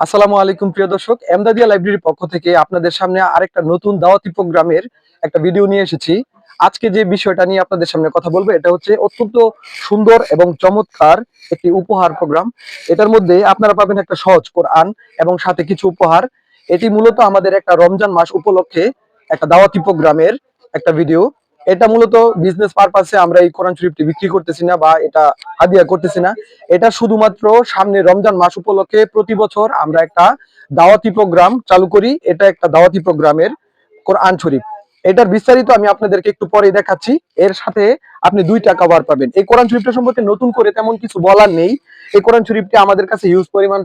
আসসালামু আলাইকুম, প্রিয় দর্শক। এমদাদিয়া লাইব্রেরির পক্ষ থেকে আপনাদের সামনে আরেকটা নতুন দাওয়াতি প্রোগ্রামের একটা ভিডিও নিয়ে এসেছি। আজকে যে বিষয়টা নিয়ে আপনাদের সামনে কথা বলব, এটা হচ্ছে অত্যন্ত সুন্দর এবং চমৎকার একটি উপহার প্রোগ্রাম। এটার মধ্যে আপনারা পাবেন একটা সহজ কোরআন এবং সাথে কিছু উপহার। এটি মূলত আমাদের একটা রমজান মাস উপলক্ষে একটা দাওয়াতি প্রোগ্রামের একটা ভিডিও। এটা মূলত বিজনেস পারপাসে আমরা এই কোরআন শরীফটি বিক্রি করতেছি না বা এটা হাদিয়া করতেছি না। এটা শুধুমাত্র সামনে রমজান মাস উপলক্ষে প্রতি বছর আমরা একটা দাওয়াতি প্রোগ্রাম চালু করি। এটা একটা দাওয়াতি প্রোগ্রামের কোরআন শরীফ। এটার বিস্তারিত আমি আপনাদেরকে একটু পরে দেখাচ্ছি। এর সাথে আপনি দুইটা কভার পাবেন। এই কোরআন শরীফটা সম্পর্কে নতুন করে তেমন কিছু বলার নেই। এই কোরআন শরীফটি আমাদের কাছে হিউজ পরিমাণ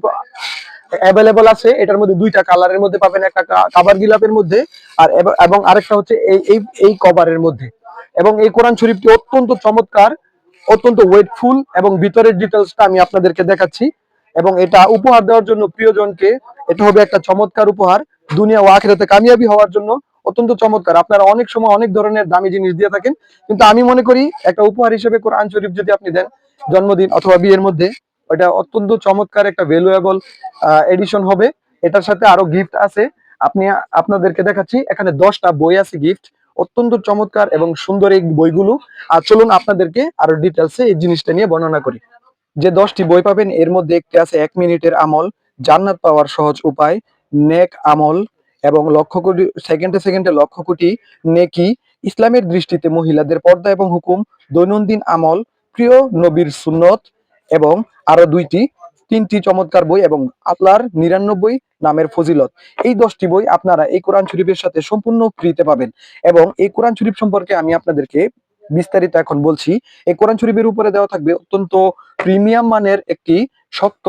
অ্যাভেলেবল আছে, এটার মধ্যে দুইটা কালারের মধ্যে পাবেন, একটা কাবার গিলাপের মধ্যে আর এবং আরেকটা হচ্ছে এই এই কভারের মধ্যে। এবং এই কোরআন শরীফটি অত্যন্ত চমৎকার, অত্যন্ত ওয়েটফুল এবং ভিতরের ডিটেলসটা আমি আপনাদেরকে দেখাচ্ছি। এবং এটা উপহার দেওয়ার জন্য প্রিয়জনকে এটা হবে একটা চমৎকার উপহার। দুনিয়া ও আখিরাতে কামিয়াবি হওয়ার জন্য অত্যন্ত চমৎকার। আপনারা অনেক সময় অনেক ধরনের দামি জিনিস দিয়ে থাকেন, কিন্তু আমি মনে করি একটা উপহার হিসেবে কোরআন শরীফ যদি আপনি দেন, জন্মদিন অথবা বিয়ের মধ্যে ওটা অত্যন্ত চমৎকার একটা ভ্যালুয়েবল এডিশন হবে। এটার সাথে আরও গিফট আছে। আপনি, আপনাদেরকে দেখাচ্ছি, এখানে দশটা বই আছে গিফট অত্যন্ত চমৎকার এবং সুন্দর এই বইগুলো। আর চলুন আপনাদেরকে আরও ডিটেলসে এই জিনিসটা নিয়ে বর্ণনা করি। যে দশটি বই পাবেন, এর মধ্যে একটি আছে এক মিনিটের আমল, জান্নাত পাওয়ার সহজ উপায়, নেক আমল এবং লক্ষ কোটি সেকেন্ডে সেকেন্ডে লক্ষ কোটি নেকি। ইসলামের দৃষ্টিতে মহিলাদের পর্দা এবং হুকুম, দৈনন্দিন আমল, প্রিয় নবীর সুন্নত এবং আরও দুইটি, তিনটি চমৎকার বই এবং আল্লাহর নিরানব্বই নামের ফজিলত। এই দশটি বই আপনারা এই কোরআন শরীফের সাথে সম্পূর্ণ ফ্রিতে পাবেন এবং এই কোরআন শরীফ সম্পর্কে আমি আপনাদেরকে বিস্তারিত এখন বলছি। এই কোরআন শরীফের উপরে দেওয়া থাকবে অত্যন্ত প্রিমিয়াম মানের একটি শক্ত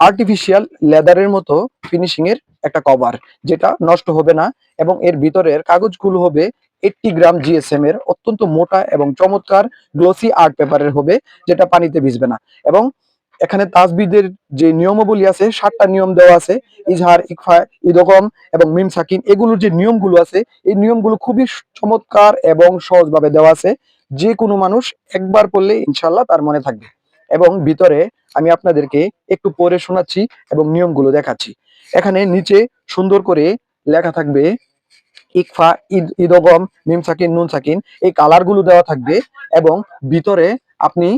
আর্টিফিশিয়াল লেদারের মতো ফিনিশিং এর একটা কভার যেটা নষ্ট হবে না এবং এর ভিতরের কাগজগুলো হবে এইটটি গ্রাম জিএসএম এর অত্যন্ত মোটা এবং চমৎকার গ্লোসি আর্ট পেপারের হবে, যেটা পানিতে ভিজবে না। এবং এখানে তাজবিদের যে নিয়মাবলী আছে, সাতটা নিয়ম দেওয়া আছে, ইজহার, ইকফা ইদগম এবং মিম সাকিন, এগুলোর যে নিয়মগুলো আছে, এই নিয়মগুলো খুবই চমৎকার এবং সহজভাবে দেওয়া আছে। যে কোনো মানুষ একবার পড়লে ইনশাল্লাহ তার মনে থাকবে। এবং ভিতরে আমি আপনাদেরকে একটু পড়ে শোনাচ্ছি এবং নিয়মগুলো দেখাচ্ছি। এখানে নিচে সুন্দর করে লেখা থাকবে ইকফা, ইদ ইদগম মিম সাকিন, নুন সাকিন, এই কালারগুলো দেওয়া থাকবে এবং ভিতরে আপনি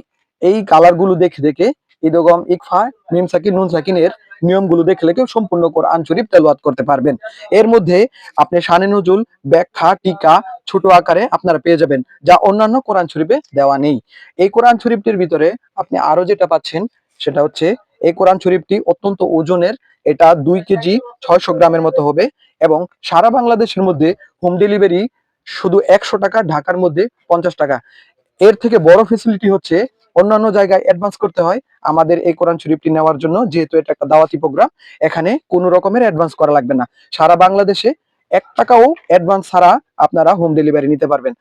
এই কালারগুলো দেখে দেখে ইদগম ইকফা মিম সাকিন, নুন সাকিনের নিয়মগুলো দেখলে লেখে সম্পূর্ণ কোরআন শরীফ তেলাওয়াত করতে পারবেন। এর মধ্যে আপনি শানে নজুল, ব্যাখ্যা, টিকা, ছোট আকারে আপনারা পেয়ে যাবেন, যা অন্যান্য কোরআন শরীফে দেওয়া নেই। এই কোরআন শরীফটির ভিতরে আপনি আরও যেটা পাচ্ছেন, সেটা হচ্ছে এই কোরআন শরীফটি অত্যন্ত ওজনের, এটা দুই কেজি ছয়শো গ্রামের মতো হবে এবং সারা বাংলাদেশের মধ্যে হোম ডেলিভারি শুধু একশো টাকা, ঢাকার মধ্যে পঞ্চাশ টাকা। এর থেকে বড় ফেসিলিটি হচ্ছে অন্যান্য জায়গায় অ্যাডভান্স করতে হয়। আমাদের এই কোরআন শরীফটি নেওয়ার জন্য যেহেতু এটা একটা দাওয়াতি প্রোগ্রাম এখানে কোনো রকমের অ্যাডভান্স করা লাগবে না। সারা বাংলাদেশে এক টাকাও অ্যাডভান্স ছাড়া আপনারা হোম ডেলিভারি নিতে পারবেন।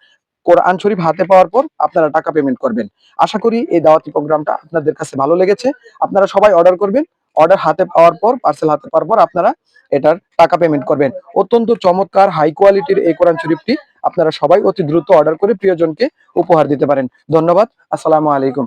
কোরআন শরীফ হাতে পাওয়ার পর আপনারা টাকা পেমেন্ট করবেন। আশা করি এই দাওয়াতি প্রোগ্রামটা আপনাদের কাছে ভালো লেগেছে। আপনারা সবাই অর্ডার করবেন। অর্ডার হাতে পাওয়ার পর পার্সেল হাতে পাওয়ার পর আপনারা এটার টাকা পেমেন্ট করবেন। অত্যন্ত চমৎকার হাই কোয়ালিটির এই কোরআন শরীফটি আপনারা সবাই অতি দ্রুত অর্ডার করে প্রিয়জনকে উপহার দিতে পারেন। ধন্যবাদ। আসসালামু আলাইকুম।